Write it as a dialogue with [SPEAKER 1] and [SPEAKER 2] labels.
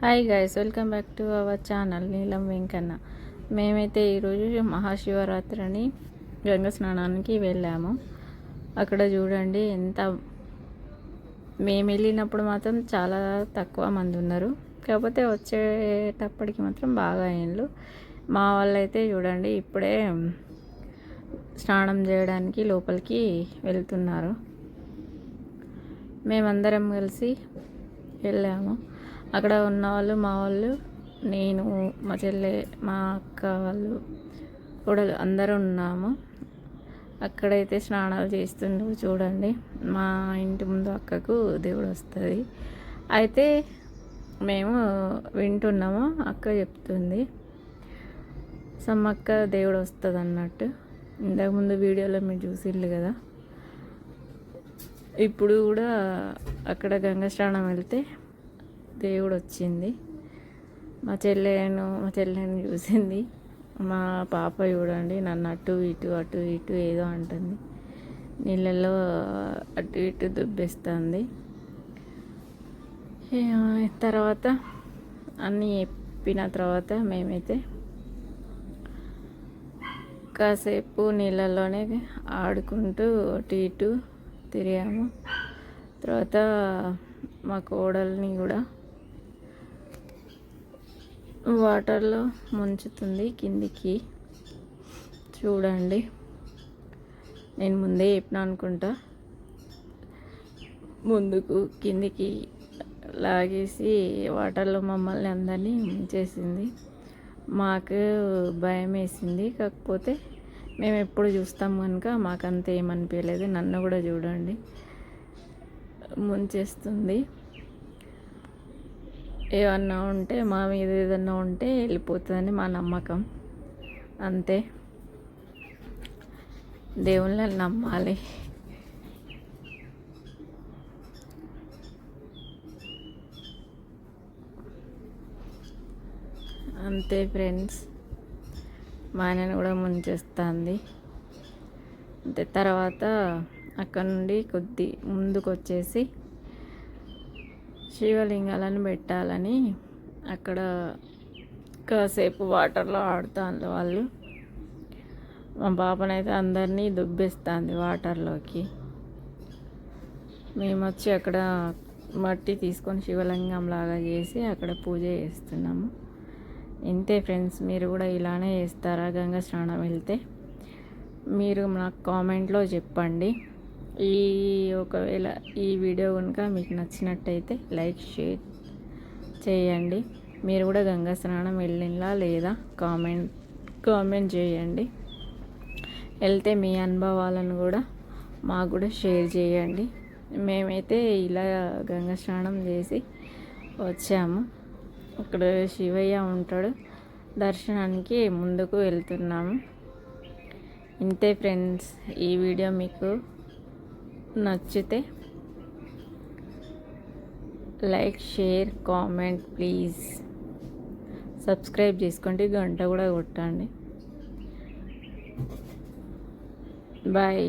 [SPEAKER 1] Hi guys welcome back to our channel Neelam Venkanna మేమైతే ఈరోజు మహాశివరాత్రిని గంగ స్నానానికి వెళ్ళాము. అక్కడ చూడండి ఎంత మేము వెళ్ళినప్పుడు మాత్రం చాలా తక్కువ మంది ఉన్నారు. కాకపోతే వచ్చేటప్పటికి మాత్రం బాగా అయిండ్రు మా వాళ్ళైతే చూడండి ఇప్పుడే స్నానం చేయడానికి లోపలికి వెళ్తున్నారు. మేమందరం కలిసి వెళ్ళాము. అక్కడ ఉన్న వాళ్ళు మా వాళ్ళు నేను మా చెల్లె మా అక్క వాళ్ళు కూడా అందరూ ఉన్నాము. అక్కడైతే స్నానాలు చేస్తుండ్రు చూడండి. మా ఇంటి ముందు అక్కకు దేవుడు వస్తుంది. అయితే మేము వింటున్నాము అక్క చెప్తుంది. సమ్మక్క దేవుడు వస్తుంది అన్నట్టు ఇంతకుముందు వీడియోలో మీరు చూసిర్రు కదా. ఇప్పుడు కూడా అక్కడ గంగా స్నానం వెళ్తే దేవుడు వచ్చింది మా చెల్లెను మా చెల్లెని చూసింది. మా పాప చూడండి నన్ను అటు ఇటు అటు ఇటు ఏదో అంటుంది. నీళ్ళల్లో అటు ఇటు దుబ్బేస్తుంది. తర్వాత అన్నీ చెప్పిన తర్వాత మేమైతే కాసేపు నీళ్ళల్లోనే ఆడుకుంటూ అటు ఇటు తిరిగాము. తర్వాత మా కోడల్ని కూడా వాటర్లో ముంచుతుంది కిందికి. చూడండి. నేను ముందే చెప్పిన అనుకుంటా. ముందుకు కిందికి లాగేసి వాటర్లో మమ్మల్ని అందరినీ ముంచేసింది. మాకు భయం వేసింది. కాకపోతే మేము ఎప్పుడు చూస్తాం కనుక మాకంత ఏమనిపించలేదు నన్ను కూడా చూడండి. ముంచేస్తుంది. ఏమన్నా ఉంటే మా మీద ఏదన్నా ఉంటే వెళ్ళిపోతుందని మా నమ్మకం. అంతే. దేవుళ్ళని నమ్మాలి. అంతే ఫ్రెండ్స్. మా ఆయనను కూడా ముంచేస్తుంది. అంతే. తర్వాత అక్కడ నుండి కొద్ది ముందుకు వచ్చేసి శివలింగాలను పెట్టాలని అక్కడ కాసేపు వాటర్లో ఆడుతాను వాళ్ళు. మా పాపనైతే అందరినీ దుబ్బేస్తుంది వాటర్లోకి. మేము వచ్చి అక్కడ మట్టి తీసుకొని శివలింగం లాగా చేసి అక్కడ పూజ చేస్తున్నాము. ఇంతే ఫ్రెండ్స్ మీరు కూడా ఇలానే చేస్తారా గంగా స్నానం వెళ్తే? మీరు నాకు కామెంట్లో చెప్పండి. ఈ ఒకవేళ ఈ వీడియో కనుక మీకు నచ్చినట్టయితే లైక్ షేర్ చేయండి. మీరు కూడా గంగా స్నానం వెళ్ళినలా లేదా కామెంట్ కామెంట్ చేయండి. వెళ్తే మీ అనుభవాలను కూడా మాకు కూడా షేర్ చేయండి. మేమైతే ఇలా గంగా స్నానం చేసి వచ్చాము. అక్కడ శివయ్య ఉంటాడు. దర్శనానికి ముందుకు వెళ్తున్నాము. ఇంతే ఫ్రెండ్స్ ఈ వీడియో మీకు నచ్చితే like share comment please. Subscribe చేసుకోండి గంట కూడా కొట్టండి. బాయ్.